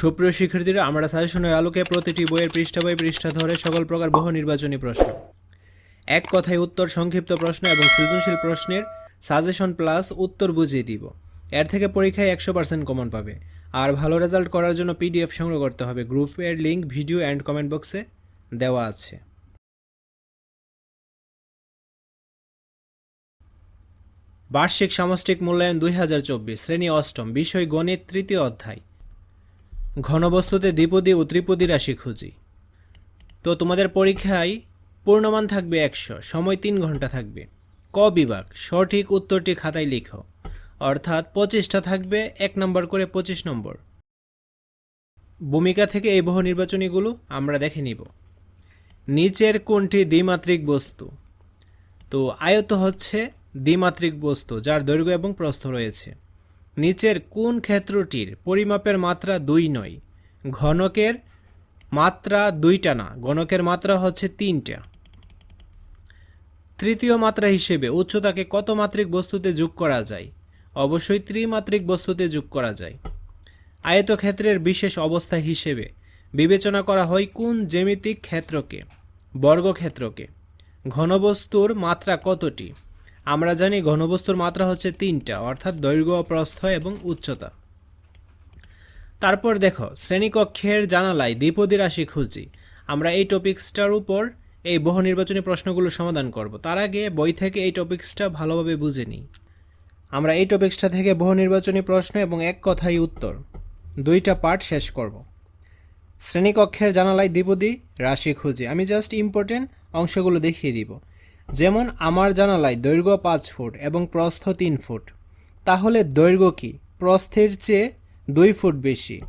সুপ্রিয় শিক্ষার্থীরা, আমরা সাজেশনের আলোকে প্রতিটি বইয়ের পৃষ্ঠা বই পৃষ্ঠা ধরে সকল প্রকার বহু নির্বাচনী প্রশ্ন। এক কথায় উত্তর সংক্ষিপ্ত প্রশ্ন এবং সৃজনশীল প্রশ্নের সাজেশন প্লাস উত্তর বুঝিয়ে দিব। এর থেকে পরীক্ষায় একশো পার্সেন্ট কমন পাবে। আর ভালো রেজাল্ট করার জন্য পিডিএফ সংগ্রহ করতে হবে। গ্রুপের লিঙ্ক ভিডিও অ্যান্ড কমেন্ট বক্সে দেওয়া আছে। বার্ষিক সামষ্টিক মূল্যায়ন দুই হাজার চব্বিশ, শ্রেণি অষ্টম, বিষয় গণিত, তৃতীয় অধ্যায়। ঘনবস্তুতে দ্বিপদী ও ত্রিপদী রাশি খুঁজি। তো তোমাদের পরীক্ষায় পূর্ণমান থাকবে একশো, সময় তিন ঘণ্টা থাকবে। ক বিভাগ, সঠিক উত্তরটি খাতায় লিখো। অর্থাৎ পঁচিশটা থাকবে, এক নম্বর করে পঁচিশ নম্বর। ভূমিকা থেকে এই বহু নির্বাচনীগুলো আমরা দেখে নিব। নিচের কোনটি দ্বিমাত্রিক বস্তু? তো আয়ত হচ্ছে দ্বিমাত্রিক বস্তু, যার দৈর্ঘ্য এবং প্রস্থ রয়েছে। নিচের কোন ক্ষেত্রটির পরিমাপের মাত্রা দুই নয়? ঘনকের মাত্রা দুইটা না, ঘনকের মাত্রা হচ্ছে তিনটা। তৃতীয় মাত্রা হিসেবে উচ্চতাকে কত মাত্রিক বস্তুতে যোগ করা যায়? অবশ্যই ত্রিমাত্রিক বস্তুতে যোগ করা যায়। আয়তক্ষেত্রের বিশেষ অবস্থা হিসেবে বিবেচনা করা হয় কোন জ্যামিতিক ক্ষেত্রকে? বর্গক্ষেত্রকে। ঘনবস্তুর মাত্রা কতটি? আমরা জানি ঘনবস্তুর মাত্রা হচ্ছে তিনটা, অর্থাৎ দৈর্ঘ্য, প্রস্থ এবং উচ্চতা। তারপর দেখো, শ্রেণীকক্ষের জানালায় দ্বিপদী রাশি খুঁজি। আমরা এই টপিক্সটার উপর এই বহু নির্বাচনী প্রশ্নগুলো সমাধান করব। তার আগে বই থেকে এই টপিক্সটা ভালোভাবে বুঝে নিই। আমরা এই টপিক্সটা থেকে বহু নির্বাচনী প্রশ্ন এবং এক কথায় উত্তর। দুইটা পার্ট শেষ করব। শ্রেণীকক্ষের জানালায় দ্বিপদী রাশি খুঁজি। আমি জাস্ট ইম্পর্টেন্ট অংশগুলো দেখিয়ে দিব। যেমন আমার জানালায় দৈর্ঘ্য পাঁচ ফুট এবং প্রস্থ তিন ফুট। তাহলে দৈর্ঘ্য কি? প্রস্থের চেয়ে দুই ফুট বেশি।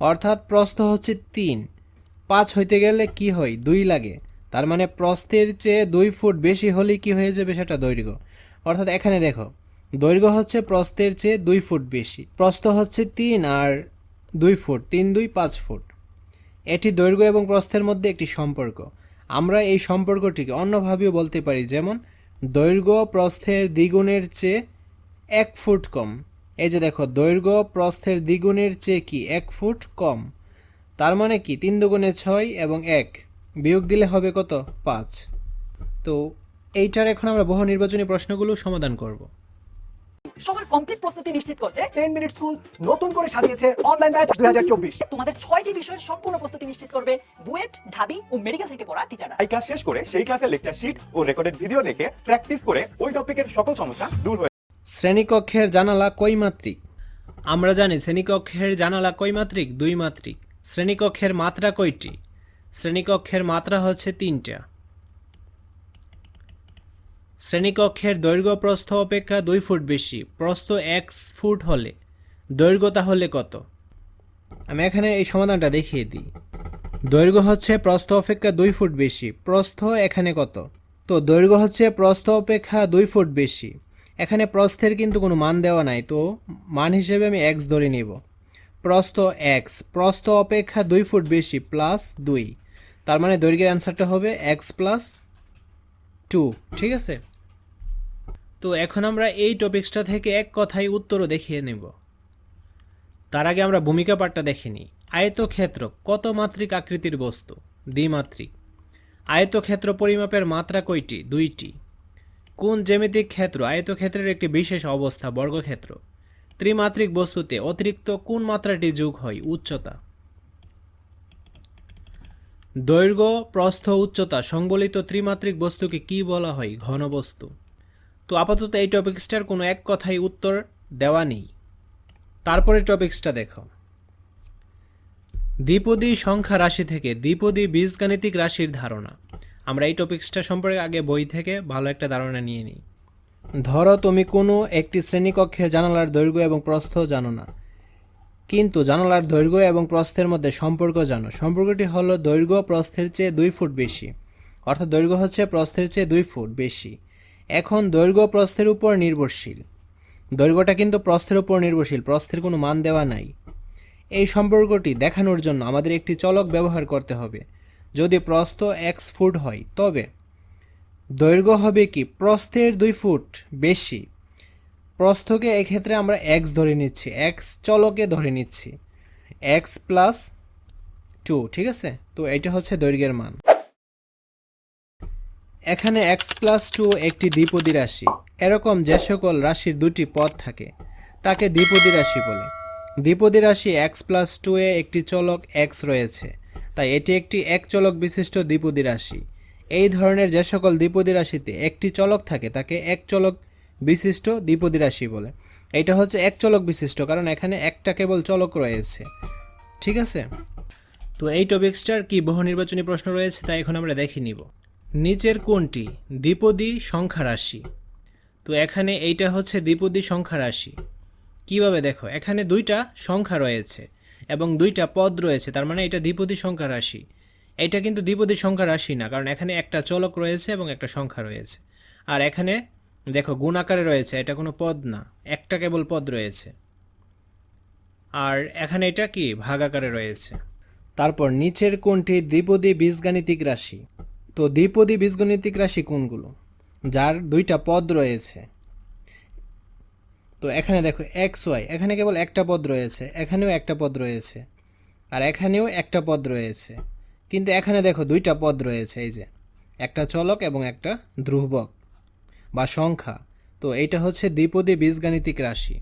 অর্থাৎ প্রস্থ হচ্ছে তিন। পাঁচ হইতে গেলে কি হয়? দুই লাগে। তার মানে প্রস্থের চেয়ে দুই ফুট বেশি হলে কি হয়ে যাবে সেটা দৈর্ঘ্য। অর্থাৎ এখানে দেখো, দৈর্ঘ্য হচ্ছে প্রস্থের চেয়ে দুই ফুট বেশি। প্রস্থ হচ্ছে তিন আর দুই ফুট। তিন, দুই, পাঁচ ফুট। এটি দৈর্ঘ্য এবং প্রস্থের মধ্যে একটি সম্পর্ক। আমরা এই সম্পর্কটিকে অন্যভাবেও বলতে পারি, যেমন, দৈর্ঘ্য প্রস্থের দ্বিগুণের চেয়ে এক ফুট কম। এই যে দেখো, দৈর্ঘ্য প্রস্থের দ্বিগুণের চেয়ে কি? এক ফুট কম। তার মানে কি? তিন দুগুণে ছয় এবং এক। বিয়োগ দিলে হবে কত? পাঁচ। তো এইটার এখন আমরা বহু নির্বাচনী প্রশ্নগুলো সমাধান করব। সবার কমপ্লিট প্রস্তুতি নিশ্চিত করতে টেন মিনিট স্কুল নতুন করে সাজিয়েছে অনলাইন ব্যাচ দুই হাজার চব্বিশ। তোমাদের ছয়টি বিষয়ের সম্পূর্ণ প্রস্তুতি নিশ্চিত করবে বুয়েট ঢাবি ও মেডিকেল থেকে পড়া টিচাররা এই ক্লাস শেষ করে সেই ক্লাসের লেকচার শিট ও রেকর্ডেড ভিডিও দেখে প্র্যাকটিস করে ওই টপিকের সকল সমস্যা দূর হয়ে শ্রেণীকক্ষের জানালা কয়মাত্রিক আমরা জানি শ্রেণীকক্ষের জানালা কয়মাত্রিক দুই মাত্রিক শ্রেণীকক্ষের মাত্রা কয়টি? শ্রেণীকক্ষের মাত্রা হচ্ছে তিনটা। শ্রেণীকক্ষের দৈর্ঘ্য প্রস্থ অপেক্ষা দুই ফুট বেশি, প্রস্থ এক ফুট হলে। দৈর্ঘ্য তাহলে কত? আমি এখানে এই সমাধানটা দেখিয়ে দিই। দৈর্ঘ্য হচ্ছে প্রস্থ অপেক্ষা দুই ফুট বেশি, প্রস্থ এখানে কত? তো দৈর্ঘ্য হচ্ছে প্রস্থ অপেক্ষা দুই ফুট বেশি। এখানে প্রস্থের কিন্তু কোনো মান দেওয়া নাই, তো মান হিসেবে আমি এক্স ধরে নিব। প্রস্থ এক্স প্রস্থ অপেক্ষা দুই ফুট বেশি প্লাস দুই। তার মানে দৈর্ঘ্যের অ্যান্সারটা হবে এক্স প্লাস টু ঠিক আছে? তো এখন আমরা এই টপিক্সটা থেকে এক কথায় উত্তরও দেখিয়ে নেব। তার আগে আমরা ভূমিকা পাঠটা দেখে নিই। আয়তক্ষেত্র কত মাত্রিক আকৃতির বস্তু? দ্বিমাত্রিক। আয়তক্ষেত্র পরিমাপের মাত্রা কয়টি? দুইটি। কোন জ্যামিতিক ক্ষেত্র আয়তক্ষেত্রের একটি বিশেষ অবস্থা, বর্গক্ষেত্র? ত্রিমাত্রিক বস্তুতে অতিরিক্ত কোন মাত্রাটি যোগ হয়? উচ্চতা। দৈর্ঘ্য, প্রস্থ, উচ্চতা, সংবলিত ত্রিমাত্রিক বস্তুকে কি বলা হয়? ঘনবস্তু। তো আপাতত এই টপিক্সটার কোনো এক কথাই উত্তর দেওয়া নেই। তারপরে টপিক্সটা দেখো। দ্বিপদী সংখ্যা রাশি থেকে দ্বিপদী বীজগাণিতিক রাশির ধারণা। আমরা এই টপিক্সটা সম্পর্কে আগে বই থেকে ভালো একটা ধারণা নিয়ে নিই। ধরো তুমি কোনো একটি শ্রেণীকক্ষের জানালার দৈর্ঘ্য এবং প্রস্থ জানো না। কিন্তু জানালার দৈর্ঘ্য এবং প্রস্থের মধ্যে সম্পর্ক জানো। সম্পর্কটি হলো দৈর্ঘ্য প্রস্থের চেয়ে দুই ফুট বেশি। অর্থাৎ দৈর্ঘ্য হচ্ছে প্রস্থের চেয়ে দুই ফুট বেশি। এখন দৈর্ঘ্য প্রস্থের উপর নির্ভরশীল। দৈর্ঘ্যটা কিন্তু প্রস্থের উপর নির্ভরশীল, প্রস্থের কোনো মান দেওয়া নাই। এই সম্পর্কটি দেখানোর জন্য আমাদের একটি চলক ব্যবহার করতে হবে। যদি প্রস্থ এক্স ফুট হয়, তবে দৈর্ঘ্য হবে কি? প্রস্থের দুই ফুট বেশি। প্রস্থকে এক্ষেত্রে আমরা এক্স ধরে নিচ্ছি এক্স চলকে ধরে নিচ্ছি। এক্স প্লাস টু ঠিক আছে? তো এটা হচ্ছে দৈর্ঘ্যের মান। এখানে এক্স প্লাস টু একটি দ্বিপদী রাশি। এরকম যে সকল রাশির দুটি পদ থাকে, তাকে দ্বিপদী রাশি বলে। দ্বিপদী রাশি এক্স প্লাস টু এ একটি চলক এক্স রয়েছে, তাই এটি একটি এক চলক বিশিষ্ট দ্বিপদী রাশি। এই ধরনের যে সকল দ্বিপদী রাশিতে একটি চলক থাকে, তাকে এক চলক বিশিষ্ট দ্বিপদী রাশি বলে। এটা হচ্ছে এক চলক বিশিষ্ট, কারণ এখানে একটা কেবল চলক রয়েছে। ঠিক আছে? তো এই টপিক্সটার কি বহু নির্বাচনী প্রশ্ন রয়েছে, তা এখন আমরা দেখে নিব। নিচের কোনটি দ্বিপদী সংখ্যা রাশি। তো এখানে এইটা হচ্ছে দ্বিপদী সংখ্যা রাশি। কীভাবে দেখো? এখানে দুইটা সংখ্যা রয়েছে এবং দুইটা পদ রয়েছে, তার মানে এটা দ্বিপদী সংখ্যা রাশি। এটা কিন্তু দ্বিপদী সংখ্যা রাশি না, কারণ এখানে একটা চলক রয়েছে এবং একটা সংখ্যা রয়েছে। আর এখানে দেখো, গুণ আকারে রয়েছে, এটা কোনো পদ না, একটা কেবল পদ রয়েছে। আর এখানে এটা কি? ভাগ আকারে রয়েছে। তারপর নিচের কোনটি দ্বিপদী বীজগাণিতিক রাশি। তো দ্বিপদী বীজগণিতিক রাশি কোনগুলো? যার দুইটা পদ রয়েছে। তো এখানে দেখো এক্স ওয়াই, এখানে কেবল একটা পদ রয়েছে, এখানেও একটা পদ রয়েছে, আর এখানেও একটা পদ রয়েছে। কিন্তু এখানে দেখো দুইটা পদ রয়েছে, এই যে একটা চলক এবং একটা ধ্রুবক বা সংখ্যা। তো এইটা হচ্ছে দ্বিপদী বীজগাণিতিক রাশি।